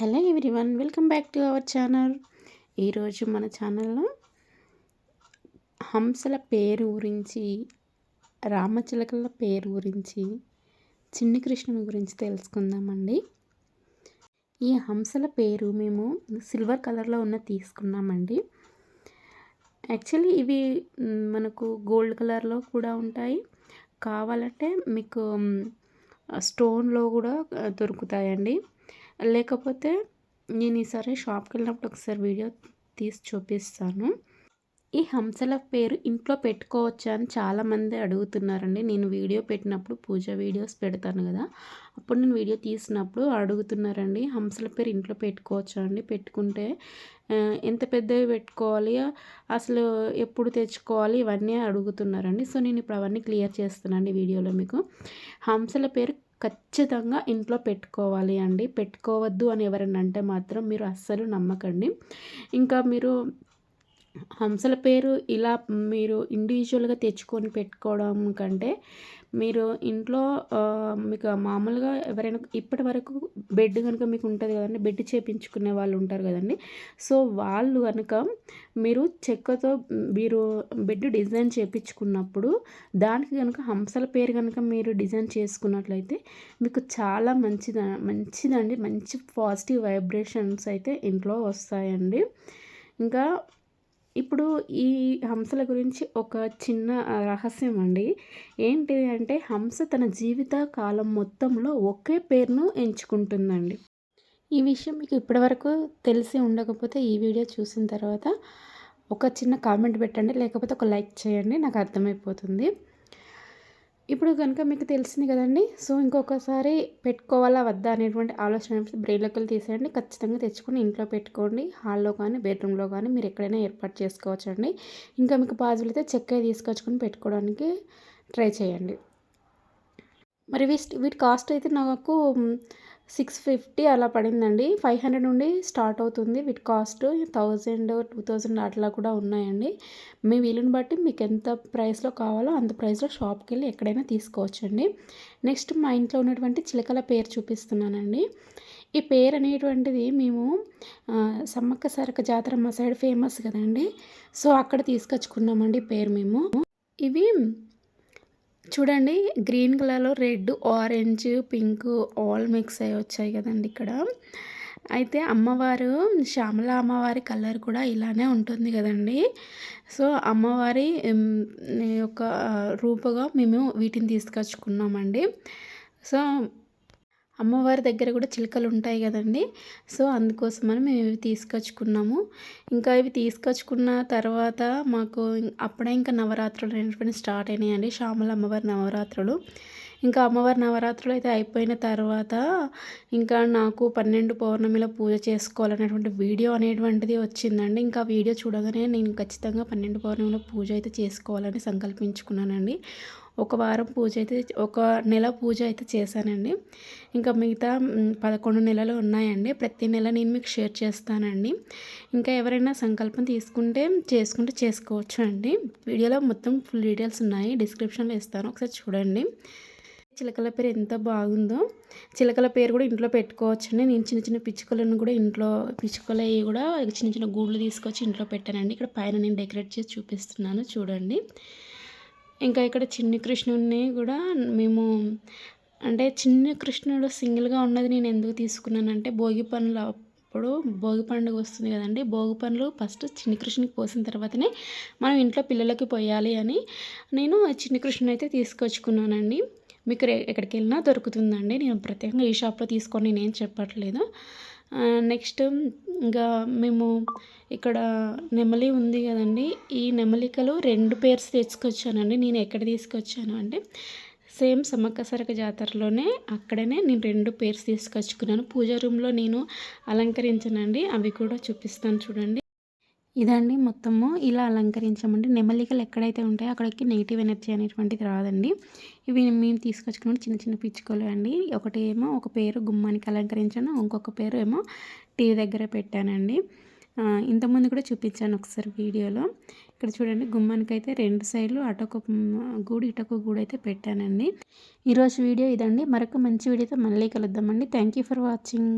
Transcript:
Hello everyone welcome back to our channel. ఈరోజు మన ఛానల్లో హంసల పేరు గురించి రామచిలకల పేరు గురించి చిన్ని కృష్ణుని గురించి తెలుసుకుందామండి. ఈ హంసల పేరు మేము సిల్వర్ కలర్లో ఉన్న తీసుకున్నామండి. యాక్చువల్లీ ఇవి మనకు గోల్డ్ కలర్లో కూడా ఉంటాయి. కావాలంటే మీకు స్టోన్లో కూడా దొరుకుతాయండి. లేకపోతే నేను ఈసారి షాప్కి వెళ్ళినప్పుడు ఒకసారి వీడియో తీసి చూపిస్తాను. ఈ హంసల పేరు ఇంట్లో పెట్టుకోవచ్చా అని చాలామంది అడుగుతున్నారండి. నేను వీడియో పెట్టినప్పుడు పూజ వీడియోస్ పెడతాను కదా. అప్పుడు నేను వీడియో తీసినప్పుడు అడుగుతున్నారండి హంసల పేరు ఇంట్లో పెట్టుకోవచ్చా అండి? పెట్టుకుంటే ఎంత పెద్దవి పెట్టుకోవాలి? అసలు ఎప్పుడు తెచ్చుకోవాలి? ఇవన్నీ అడుగుతున్నారండి. సో నేను ఇప్పుడు అవన్నీ క్లియర్ చేస్తున్నాను వీడియోలో మీకు. హంసల పేరు ఖచ్చితంగా ఇంట్లో పెట్టుకోవాలి అండి. పెట్టుకోవద్దు అని ఎవరైనా అంటే మాత్రం మీరు అస్సలు నమ్మకండి. ఇంకా మీరు హంసల పేరు ఇలా మీరు ఇండివిజువల్గా తెచ్చుకొని పెట్టుకోవడం కంటే మీరు ఇంట్లో మీకు మామూలుగా ఎవరైనా ఇప్పటి వరకు బెడ్ కనుక మీకు ఉంటుంది కదండి బెడ్ చేపించుకునే వాళ్ళు ఉంటారు కదండి. సో వాళ్ళు కనుక మీరు చెక్కతో మీరు బెడ్ డిజైన్ చేపించుకున్నప్పుడు దానికి కనుక హంసల పేరు కనుక మీరు డిజైన్ చేసుకున్నట్లయితే మీకు చాలా మంచిది మంచిదండి. మంచి పాజిటివ్ వైబ్రేషన్స్ అయితే ఇంట్లో వస్తాయండి. ఇంకా ఇప్పుడు ఈ హంసల గురించి ఒక చిన్న రహస్యం అండి. ఏంటిది అంటే హంస తన జీవిత కాలం మొత్తంలో ఒకే పేరును ఎంచుకుంటుందండి. ఈ విషయం మీకు ఇప్పటివరకు తెలిసి ఉండకపోతే ఈ వీడియో చూసిన తర్వాత ఒక చిన్న కామెంట్ పెట్టండి లేకపోతే ఒక లైక్ చేయండి నాకు అర్థమైపోతుంది. ఇప్పుడు కనుక మీకు తెలిసింది కదండి సో ఇంకొకసారి పెట్టుకోవాలా వద్దా అనేటువంటి ఆలోచన బ్రెయిన్లోకి తీసేయండి. ఖచ్చితంగా తెచ్చుకొని ఇంట్లో పెట్టుకోండి. హాల్లో కానీ బెడ్రూమ్లో కానీ మీరు ఎక్కడైనా ఏర్పాటు చేసుకోవచ్చండి. ఇంకా మీకు పాజిబుల్ అయితే చెక్క తీసుకొచ్చుకొని పెట్టుకోవడానికి ట్రై చేయండి. మరి వీటి కాస్ట్ అయితే నాకు సిక్స్ ఫిఫ్టీ అలా పడిందండి. ఫైవ్ హండ్రెడ్ నుండి స్టార్ట్ అవుతుంది with cost. Thousand two thousand అట్లా కూడా ఉన్నాయండి. మీ వీలుని బట్టి మీకు ఎంత ప్రైస్లో కావాలో అంత ప్రైస్లో షాప్కి వెళ్ళి ఎక్కడైనా తీసుకోవచ్చండి. నెక్స్ట్ మా ఇంట్లో ఉన్నటువంటి చిలకల పేరు చూపిస్తున్నానండి. ఈ పేరు అనేటువంటిది మేము సమ్మక్క సరక జాతర మా సైడ్ ఫేమస్ కదండి. సో అక్కడ తీసుకొచ్చుకున్నామండి పేరు మేము. ఇవి చూడండి గ్రీన్ కలర్లో red orange pink all mix అయ్యి వచ్చాయి కదండి ఇక్కడ. అయితే అమ్మవారు శ్యామల అమ్మవారి కలర్ కూడా ఇలానే ఉంటుంది కదండి. సో అమ్మవారి యొక్క రూపుగా మేము వీటిని తీసుకొచ్చుకున్నామండి. సో అమ్మవారి దగ్గర కూడా చిలుకలు ఉంటాయి కదండి. సో అందుకోసమని మేము ఇవి తీసుకొచ్చుకున్నాము. ఇంకా ఇవి తీసుకొచ్చుకున్న తర్వాత మాకు అప్పుడే ఇంకా నవరాత్రులు అనేటువంటి స్టార్ట్ అయినాయండి. శ్యామల అమ్మవారి నవరాత్రులు. ఇంకా అమ్మవారి నవరాత్రులు అయితే అయిపోయిన తర్వాత ఇంకా నాకు పన్నెండు పౌర్ణమిలో పూజ చేసుకోవాలనేటువంటి వీడియో అనేటువంటిది వచ్చిందండి. ఇంకా వీడియో చూడగానే నేను ఖచ్చితంగా పన్నెండు పౌర్ణమిలో పూజ అయితే చేసుకోవాలని సంకల్పించుకున్నానండి. ఒక వారం పూజ అయితే ఒక నెల పూజ అయితే చేశానండి. ఇంకా మిగతా పదకొండు నెలలు ఉన్నాయండి. ప్రతి నెల నేను మీకు షేర్ చేస్తానండి. ఇంకా ఎవరైనా సంకల్పం తీసుకుంటే చేసుకుంటే చేసుకోవచ్చు అండి వీడియోలో మొత్తం ఫుల్ డీటెయిల్స్ ఉన్నాయి. డిస్క్రిప్షన్లో ఇస్తాను. ఒకసారి చూడండి. చిలకల పేరు ఎంత బాగుందో. చిలకల పేరు కూడా ఇంట్లో పెట్టుకోవచ్చండి. నేను చిన్న చిన్న పిచ్చుకలను కూడా ఇంట్లో పిచ్చుకలు అవి కూడా చిన్న చిన్న గూళ్ళు తీసుకొచ్చి ఇంట్లో పెట్టానండి. ఇక్కడ పైన నేను డెకరేట్ చేసి చూపిస్తున్నాను. చూడండి. ఇంకా ఇక్కడ చిన్ని కృష్ణుడిని కూడా మేము అంటే చిన్న కృష్ణుడు సింగిల్గా ఉన్నది నేను ఎందుకు తీసుకున్నానంటే భోగి పనులు అప్పుడు భోగి పండుగ వస్తుంది కదండి. భోగి పనులు ఫస్ట్ చిన్ని కృష్ణునికి పోసిన తర్వాతనే మనం ఇంట్లో పిల్లలకి పోయాలి అని నేను చిన్ని కృష్ణుని అయితే తీసుకొచ్చుకున్నానండి. మీకు ఎక్కడికి వెళ్ళినా దొరుకుతుందండి. నేను ప్రత్యేకంగా ఈ షాప్లో తీసుకొని నేనేం చెప్పట్లేదు. నెక్స్ట్ ఇంకా మేము ఇక్కడ నెమలి ఉంది కదండి. ఈ నెమలికలు రెండు పేర్స్ తెచ్చుకొచ్చానండి. నేను ఎక్కడ తీసుకొచ్చాను అంటే సేమ్ సమ్మక్క సరక జాతరలోనే అక్కడనే నేను రెండు పేర్స్ తీసుకొచ్చుకున్నాను. పూజ రూమ్లో నేను అలంకరించానండి. అవి కూడా చూపిస్తాను చూడండి. ఇదండి మొత్తము. ఇలా అలంకరించామండి. నెమలికలు ఎక్కడైతే ఉంటాయో అక్కడికి నెగిటివ్ ఎనర్జీ అనేటువంటిది రాదండి. ఇవి మేము తీసుకొచ్చుకున్న చిన్న చిన్న పిచ్చుకలు అండి. ఒకటి ఏమో ఒక పేరు గుమ్మానికి అలంకరించాను. ఇంకొక పేరు ఏమో టీవీ దగ్గర పెట్టానండి. ఇంతకుముందు కూడా చూపించాను ఒకసారి వీడియోలో. ఇక్కడ చూడండి గుమ్మానికి అయితే రెండు సైడ్లు అటొక గూడు ఇటొక గూడు అయితే పెట్టానండి. ఈరోజు వీడియో ఇదండి. మరొక మంచి వీడియోతో మళ్ళీ కలుద్దామండి. Thank you for watching.